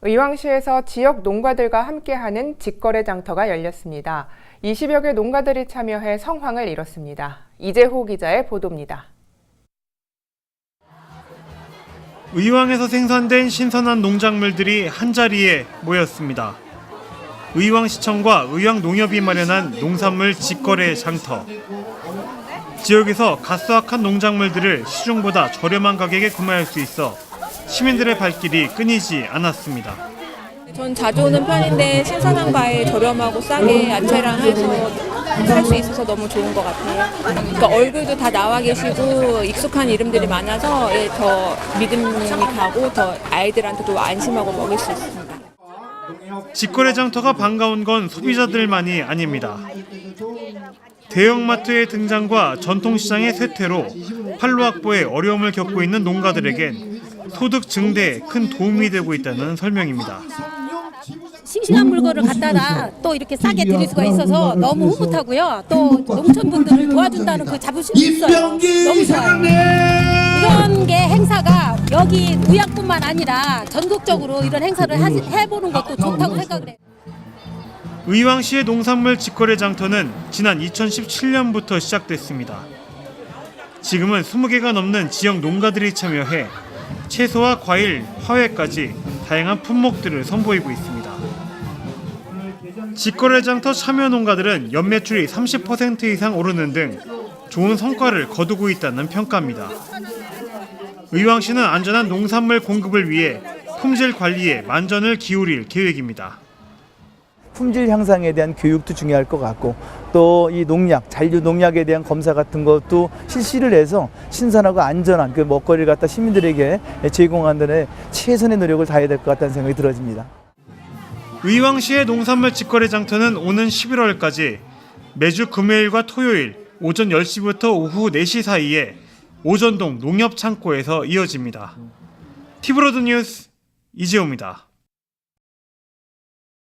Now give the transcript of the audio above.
의왕시에서 지역 농가들과 함께하는 직거래 장터가 열렸습니다. 20여 개 농가들이 참여해 성황을 이뤘습니다. 이재호 기자의 보도입니다. 의왕에서 생산된 신선한 농작물들이 한자리에 모였습니다. 의왕시청과 의왕농협이 마련한 농산물 직거래 장터. 지역에서 갓 수확한 농작물들을 시중보다 저렴한 가격에 구매할 수 있어 시민들의 발길이 끊이지 않았습니다. 전 자주 오는 편인데 신선한 과일 저렴하고 싸게 야채랑 해서 살 수 있어서 너무 좋은 것 같아요. 그러니까 얼굴도 다 나와 계시고 익숙한 이름들이 많아서 예, 더 믿음이 가고 더 아이들한테도 안심하고 먹을 수 있습니다. 직거래 장터가 반가운 건 소비자들만이 아닙니다. 대형마트의 등장과 전통시장의 쇠퇴로 판로 확보에 어려움을 겪고 있는 농가들에겐 소득 증대에 큰 도움이 되고 있다는 설명입니다. 싱싱한 물건을 갖다가 또 이렇게 싸게 드릴 수가 있어서 너무 흐뭇하고요. 또 농촌분들을 도와준다는 그 자부심이 있어요. 너무 좋아요. 이런 게 행사가 여기 의학뿐만 아니라 전국적으로 이런 행사를 하- 해보는 것도 좋다고 생각을 해요. 의왕시의 농산물 직거래 장터는 지난 2017년부터 시작됐습니다. 지금은 20개가 넘는 지역 농가들이 참여해 채소와 과일, 화훼까지 다양한 품목들을 선보이고 있습니다. 직거래 장터 참여 농가들은 연매출이 30% 이상 오르는 등 좋은 성과를 거두고 있다는 평가입니다. 의왕시는 안전한 농산물 공급을 위해 품질 관리에 만전을 기울일 계획입니다. 품질 향상에 대한 교육도 중요할 것 같고 또 이 농약, 잔류 농약에 대한 검사 같은 것도 실시를 해서 신선하고 안전한 그 먹거리를 갖다 시민들에게 제공하는 데 최선의 노력을 다해야 될 것 같다는 생각이 들어집니다. 의왕시의 농산물 직거래 장터는 오는 11월까지 매주 금요일과 토요일 오전 10시부터 오후 4시 사이에 오전동 농협 창고에서 이어집니다. 티브로드 뉴스 이재호입니다.